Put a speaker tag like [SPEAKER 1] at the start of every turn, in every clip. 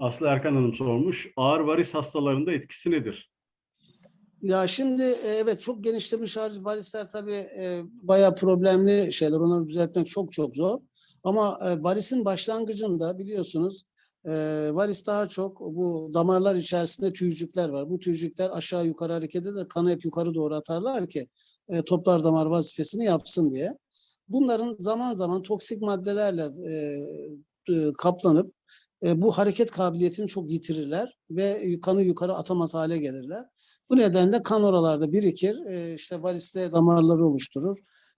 [SPEAKER 1] Aslı Erkan Hanım sormuş. Ağır varis hastalarında etkisi nedir?
[SPEAKER 2] Ya şimdi e, evet çok genişlemiş hariç varisler tabii e, bayağı problemli şeyler. Onları düzeltmek çok çok zor. Ama e, varisin başlangıcında biliyorsunuz e, varis daha çok bu damarlar içerisinde tüycükler var. Bu tüycükler aşağı yukarı hareket eder. Kanı hep yukarı doğru atarlar ki e, toplar damar vazifesini yapsın diye. Bunların zaman zaman toksik maddelerle e, e, kaplanıp e, bu hareket kabiliyetini çok yitirirler ve kanı yukarı atamaz hale gelirler. Bu nedenle kan oralarda birikir, e, işte variste damarları oluşturur.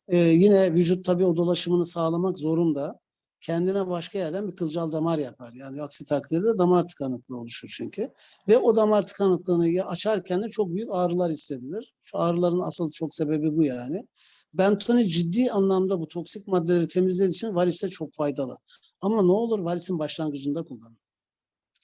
[SPEAKER 2] E, yine vücut tabii o dolaşımını sağlamak zorunda. Kendine başka yerden bir kılcal damar yapar. Yani aksi takdirde damar tıkanıklığı oluşur çünkü. Ve o damar tıkanıklığını açarken de çok büyük ağrılar hissedilir. Şu ağrıların asıl çok sebebi bu yani. Bentoni ciddi anlamda bu toksik maddeleri temizlediği için variste çok faydalı. Ama ne olur varisin başlangıcında kullanın.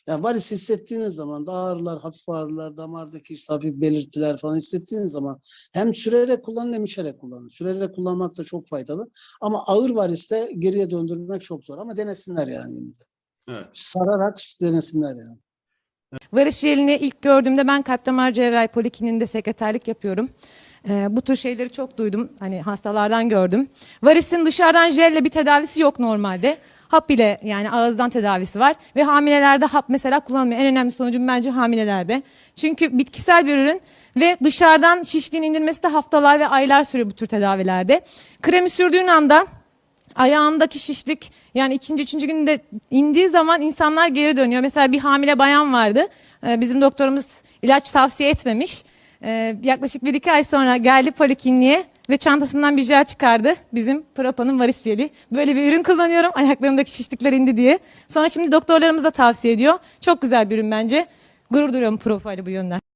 [SPEAKER 2] Yani varis hissettiğiniz zaman da ağrılar, hafif ağrılar, damardaki işte hafif belirtiler falan hissettiğiniz zaman hem sürerek kullanın hem içerek kullanın. Sürerek kullanmak da çok faydalı. Ama ağır variste geriye döndürmek çok zor. Ama denesinler yani.
[SPEAKER 1] Evet.
[SPEAKER 2] Sararak denesinler yani.
[SPEAKER 3] Varış jelini ilk gördüğümde ben kalp damar cerrahi polikliniğinde sekreterlik yapıyorum. Ee, bu tür şeyleri çok duydum. Hani hastalardan gördüm. Varisin dışarıdan jelle bir tedavisi yok normalde. Hap ile yani ağızdan tedavisi var. Ve hamilelerde hap mesela kullanılmıyor. En önemli sonucum bence hamilelerde. Çünkü bitkisel bir ürün ve dışarıdan şişliğin indirmesi de haftalar ve aylar sürüyor bu tür tedavilerde. Kremi sürdüğün anda ayağındaki şişlik yani ikinci üçüncü günde indiği zaman insanlar geri dönüyor. Mesela bir hamile bayan vardı. Ee, bizim doktorumuz ilaç tavsiye etmemiş. Ee, yaklaşık bir iki ay sonra geldi polikliniğe ve çantasından bir jel çıkardı. Bizim Propa'nın varis jeli. Böyle bir ürün kullanıyorum ayaklarımdaki şişlikler indi diye. Sonra şimdi doktorlarımız da tavsiye ediyor. Çok güzel bir ürün bence. Gurur duyuyorum Propa bu yönden.